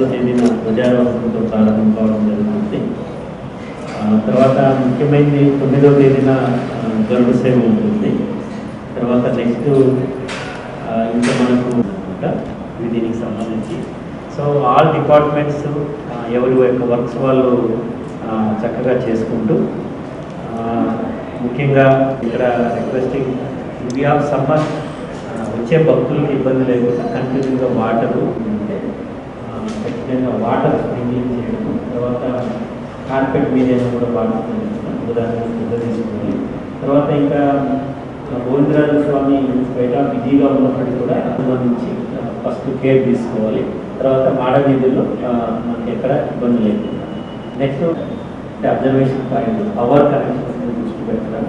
ఐదో తేదీన ధ్వజారోహణంతో ప్రారంభం కావడం జరుగుతుంది తర్వాత ముఖ్యమైనది తొమ్మిదో తేదీన గరుడ సేవ ఉంటుంది. తర్వాత నెక్స్ట్ ఇంకా మనకు దీనికి సంబంధించి. సో ఆల్ డిపార్ట్మెంట్స్ ఎవరి యొక్క వర్క్స్ వాళ్ళు చక్కగా చేసుకుంటూ ముఖ్యంగా ఇక్కడ రిక్వెస్టింగ్ వి ఆఫ్ సమ్మర్ వచ్చే భక్తులకు ఇబ్బంది లేకుండా కంటిన్యూగా వాటరు ముఖ్యంగా వాటర్ స్ప్రింక్లింగ్ చేయడం తర్వాత కార్పెట్ మీద కూడా వాటర్ ఉదాహరణ శ్రద్ధ తీసుకోవాలి తర్వాత ఇంకా గోవిందరాజు స్వామి బయట బిజీగా ఉన్నప్పటికీ కూడా సంబంధించి ఫస్ట్ కేర్ తీసుకోవాలి తర్వాత మాడవీధుల్లో మనకి ఎక్కడ ఇబ్బంది లేకుండా next observation point power connection దృష్టి పెట్టడం.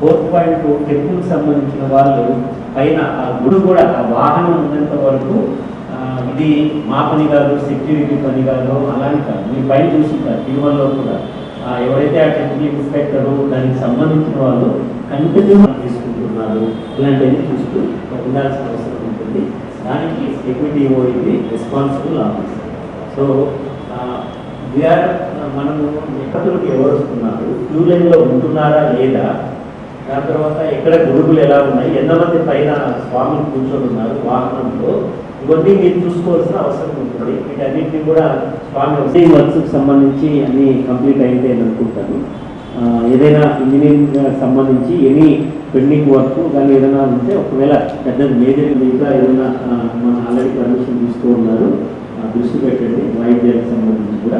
ఫోర్త్ పాయింట్ టెంపుల్కి సంబంధించిన వాళ్ళు పైన ఆ గుడి కూడా ఆ వాహనం ఉన్నంత వరకు ఇది మా పని కాదు సెక్యూరిటీ పని కాదు అలాంటి కాదు. మీరు పైన చూసింటారు తిరుమలలో కూడా. ఎవరైతే ఆ టెంపుల్ ఇన్స్పెక్టరు దానికి సంబంధించిన వాళ్ళు కంటిన్యూ తీసుకుంటున్నారు ఇలాంటివన్నీ చూస్తూ ఉండాల్సిన అవసరం ఉంటుంది. దానికి సెక్యూరిటీ ఇది రెస్పాన్సిబుల్ ఆఫీసర్ సో వీఆర్ మనము ఎక్కడికి ఎవరు వస్తున్నారు? క్యూ లైన్లో ఉంటున్నారా లేదా? దాని తర్వాత ఎక్కడ గొడుగులు ఎలా ఉన్నాయి? ఎంతమంది పైన స్వామిని కూర్చొని ఉన్నారు? వాహనంలో. ఇవన్నీ మీరు చూసుకోవాల్సిన అవసరం ఉంటుంది. వీటన్నింటినీ కూడా స్వామి వచ్చే వర్క్స్కి సంబంధించి అన్ని కంప్లీట్ అయితే అనుకుంటాను. ఏదైనా ఇంజనీరింగ్ సంబంధించి ఎనీ పెండింగ్ వర్క్ కానీ ఏదైనా ఉంటే ఒకవేళ పెద్ద మేజర్ మిగతా ఏదైనా మన ఆల్రెడీ పర్మిషన్ తీసుకున్నారు ఆ, దృష్టి పెట్టండి. వాయిద్యాలకు సంబంధించి కూడా.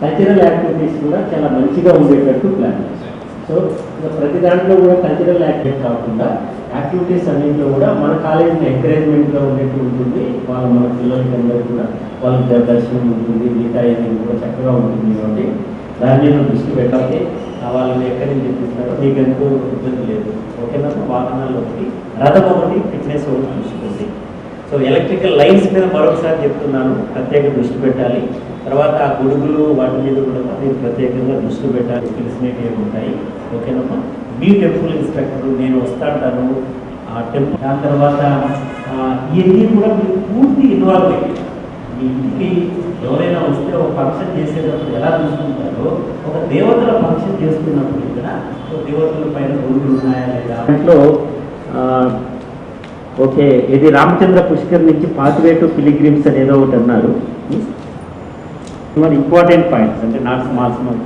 కల్చరల్ యాక్టివిటీస్ కూడా చాలా మంచిగా ఉండేటట్టు ప్లాన్ సో ప్రతి దాంట్లో కూడా కల్చరల్ యాక్టివిటీ కాకుండా యాక్టివిటీస్ అన్నింటిలో కూడా మన కాలేజీని ఎంకరేజ్మెంట్గా ఉండేట్టు ఉంటుంది. వాళ్ళ మన పిల్లలకి అందరూ కూడా వాళ్ళకి దర్శనం ఉంటుంది మిగతా అనేది కూడా చక్కగా ఉంటుంది కాబట్టి దాని మీద దృష్టి పెట్టాలి. వాళ్ళని ఎక్కడి నుంచి తెప్పిస్తారో మీకు ఎందుకు ఇబ్బంది లేదు. ఓకేనా? వాహనాల్లో ఒకటి రథం ఒకటి ఫిట్నెస్ ఒకటి చూసుకోండి. సో ఎలక్ట్రికల్ లైన్స్ మీద మరొకసారి చెప్తున్నాను ప్రత్యేక దృష్టి పెట్టాలి. తర్వాత ఆ గొడుగులు వాటి మీద కూడా మీరు ప్రత్యేకంగా దృష్టి పెట్టాలి. తెలిసినవి ఉంటాయి ఓకేనమ్మా. మీ టెంపుల్ ఇన్స్పెక్టర్ నేను వస్తాంటాను. ఆ టెంపుల్ దాని తర్వాత ఇవన్నీ కూడా మీరు పూర్తి ఇన్వాల్వ్ అయ్యి మీ ఇంటికి ఎవరైనా వస్తే ఒక ఫంక్షన్ చేసేటప్పుడు ఎలా చూసుకుంటారో ఒక దేవతల ఫంక్షన్ చేసుకున్నప్పుడు ఇక్కడ దేవతల పైన రోడ్లు ఉన్నాయా లేదా? దాంట్లో ఓకే ఇది రామచంద్ర పుష్కర్ నుంచి పాతివేటు పిలిగ్రిమ్స్ అనేదో ఒకటి అన్నారు. మరి ఇంపార్టెంట్ పాయింట్స్ అంటే నాట్ స్మాల్ స్మాల్